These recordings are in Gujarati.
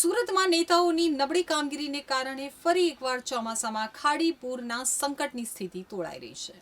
સુરતમાં નેતાઓની નબળી કામગીરીને કારણે ફરી એકવાર ચોમાસામાં ખાડી પૂરના સંકટની સ્થિતિ તોળાઈ રહી છે.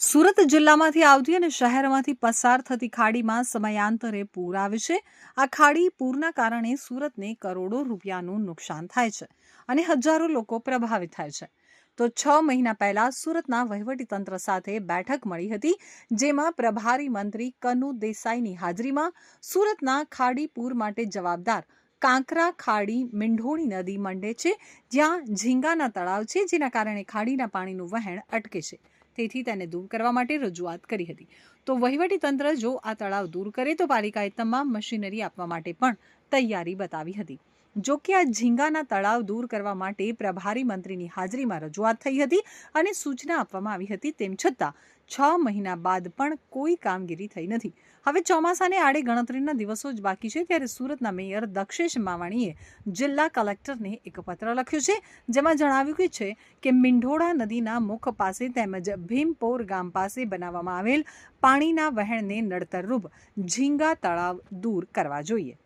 સુરત જિલ્લામાંથી આવતી અને શહેરમાંથી પસાર થતી ખાડીમાં સમયાંતરે પૂર આવે છે. આ ખાડી પૂરના કારણે સુરતને કરોડો રૂપિયાનું નુકસાન થાય છે અને હજારો લોકો પ્રભાવિત થાય છે. તો છ મહિના પહેલા સુરતના વહીવટીતંત્ર સાથે બેઠક મળી હતી, જેમાં પ્રભારી મંત્રી કનુ દેસાઈની હાજરીમાં સુરતના ખાડી પૂર માટે જવાબદાર કાંકરા, ખાડી, મીંઢોળી નદી મંડે છે, જ્યાં ઝીંગાના તળાવ છે, જેના કારણે ખાડીના પાણીનું વહેણ અટકે છે. તેથી તેને દૂર કરવા માટે રજૂઆત કરી હતી. તો વહીવટીતંત્ર જો આ તળાવ દૂર કરે તો પાલિકાએ તમામ મશીનરી આપવા માટે પણ તૈયારી બતાવી હતી. જો કે આ ઝીંગાના તળાવ દૂર કરવા માટે પ્રભારી મંત્રીની હાજરીમાં રજૂઆત થઈ હતી અને સૂચના આપવામાં આવી હતી તેમ છતાં છ મહિના બાદ પણ કોઈ કામગીરી થઈ નથી. હવે ચોમાસાને આડે ગણતરીના દિવસો જ બાકી છે ત્યારે સુરતના મેયર દક્ષેશ માવાણીએ જિલ્લા કલેક્ટરને એક પત્ર લખ્યો છે, જેમાં જણાવ્યું છે કે મીંઢોળા નદીના મુખ પાસે તેમજ ભીમપોર ગામ પાસે બનાવવામાં આવેલ પાણીના વહેણને નડતરરૂપ ઝીંગા તળાવ દૂર કરવા જોઈએ.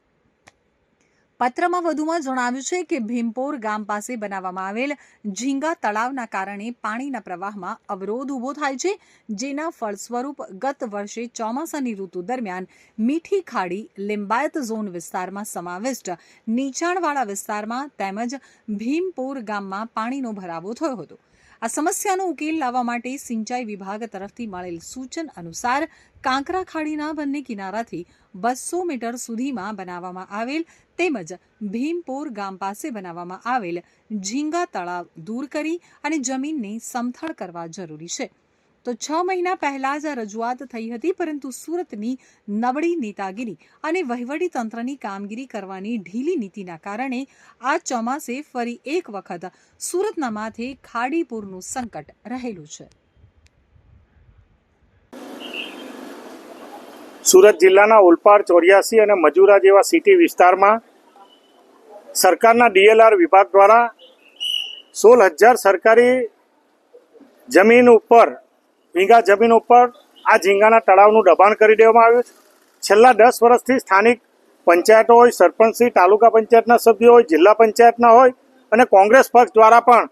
પત્રમાં વધુમાં જણાવ્યું છે કે ભીમપોર ગામ પાસે બનાવવામાં આવેલ ઝીંગા તળાવના કારણે પાણીના પ્રવાહમાં અવરોધ ઊભો થાય છે, જેના ફળસ્વરૂપ ગત વર્ષે ચોમાસાની ઋતુ દરમિયાન મીઠી ખાડી, લિંબાયત ઝોન વિસ્તારમાં સમાવિષ્ટ નીચાણવાળા વિસ્તારમાં તેમજ ભીમપોર ગામમાં પાણીનો ભરાવો થયો હતો. આ સમસ્યાનો ઉકેલ લાવવા માટે સિંચાઈ વિભાગ તરફથી મળેલ સૂચન અનુસાર કાંકરા ખાડીના બંને કિનારાથી બસો મીટર સુધીમાં બનાવવામાં આવેલ તેમજ ભીમપોર ગામ પાસે બનાવવામાં આવેલ ઝીંગા તળાવ દૂર કરી અને જમીનને સમથળ કરવા જરૂરી છે. તો છ મહિના પહેલા જ આ રજૂઆત થઈ હતી, પરંતુ સુરતની નબળી નેતાગીરી અને વહીવટી તંત્રની કામગીરી કરવાની ઢીલી નીતિના કારણે આ ચોમાસે ફરી એક વખત સુરતના માથે ખાડીપુરનું સંકટ રહેલું છે. સુરત જિલ્લાના ઓલપાડ, ચોર્યાસી અને મજુરા જેવા સિટી વિસ્તારમાં સરકારના ડીએલઆર વિભાગ દ્વારા સોળ હજાર સરકારી જમીન ઉપર વીંગા જમીન ઉપર આ ઝીંગાના તળાવનું દબાણ કરી દેવામાં આવ્યું છે. છેલ્લા દસ વર્ષથી સ્થાનિક પંચાયતો હોય, સરપંચશ્રી, તાલુકા પંચાયતના સભ્યો હોય, જિલ્લા પંચાયતના હોય અને કોંગ્રેસ પક્ષ દ્વારા પણ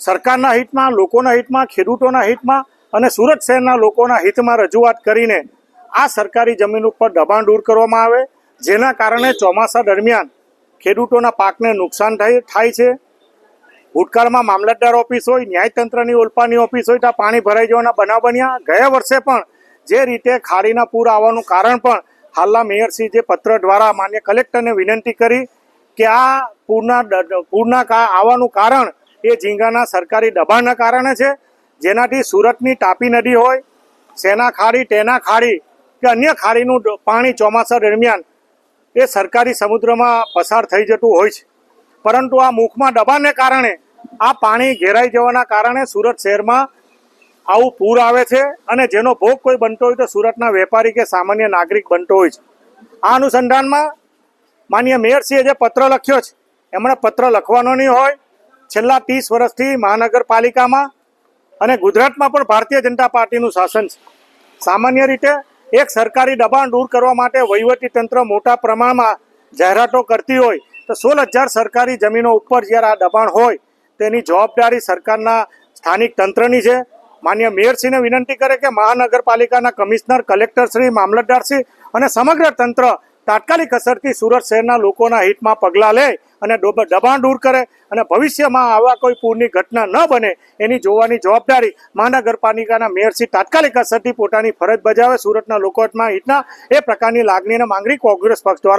સરકારના હિતમાં, લોકોના હિતમાં, ખેડૂતોના હિતમાં અને સુરત શહેરના લોકોના હિતમાં રજૂઆત કરીને આ સરકારી જમીન ઉપર દબાણ દૂર કરવામાં આવે. જેના કારણે ચોમાસા દરમિયાન ખેડૂતોના પાકને નુકસાન થાય છે. ભૂતકાળમાં મામલતદાર ઓફિસ હોય, ન્યાયતંત્રની ઓલપાની ઓફિસ હોય ત્યાં પાણી ભરાઈ જવાના બનાવ બન્યા. ગયા વર્ષે પણ જે રીતે ખાડીના પૂર આવવાનું કારણ પણ હાલના મેયરશ્રી જે પત્ર દ્વારા માન્ય કલેક્ટરને વિનંતી કરી કે આ પૂરના પૂરના આવવાનું કારણ એ ઝીંગાના સરકારી દબાણના કારણે છે. જેનાથી સુરતની તાપી નદી હોય, સેના ખાડી તેના ખાડી કે અન્ય ખાડીનું પાણી ચોમાસા દરમિયાન એ સરકારી સમુદ્રમાં પસાર થઈ જતું હોય છે. પરંતુ આ મુખમાં દબાણને કારણે આ પાણી ઘેરાઈ જવાના કારણે સુરત શહેરમાં આવું પૂર આવે છે અને જેનો ભોગ કોઈ બનતો હોય તો સુરતના વેપારી કે સામાન્ય નાગરિક બનતો હોય છે. આ અનુસંધાનમાં માન્ય મેયરસિંહે જે પત્ર લખ્યો છે. એમણે પત્ર લખવાનો નહીં હોય. છેલ્લા ત્રીસ વર્ષથી મહાનગરપાલિકામાં અને ગુજરાતમાં પણ ભારતીય જનતા પાર્ટીનું શાસન છે. સામાન્ય રીતે એક સરકારી દબાણ દૂર કરવા માટે વહીવટી તંત્ર મોટા પ્રમાણમાં જાહેરાતો કરતી હોય તો સોળ હજાર સરકારી જમીનો ઉપર જ્યારે આ દબાણ હોય તેની જવાબદારી સરકારના સ્થાનિક તંત્રની છે. માન્ય મેયરશ્રીને વિનંતી કરે કે મહાનગરપાલિકાના કમિશનર કલેક્ટરશ્રી મામલતદારશ્રી અને સમગ્ર તંત્ર તાત્કાલિક અસરથી સુરત શહેરના લોકોના હિતમાં પગલાં લે અને દબાણ દૂર કરે અને ભવિષ્યમાં આવા કોઈ પૂરની ઘટના ન બને એની જોવાની જવાબદારી મહાનગરપાલિકાના મેયરશ્રી તાત્કાલિક અસરથી પોતાની ફરજ બજાવે સુરતના લોકોના હિતના એ પ્રકારની લાગણી અને માંગણી કોંગ્રેસ પક્ષ દ્વારા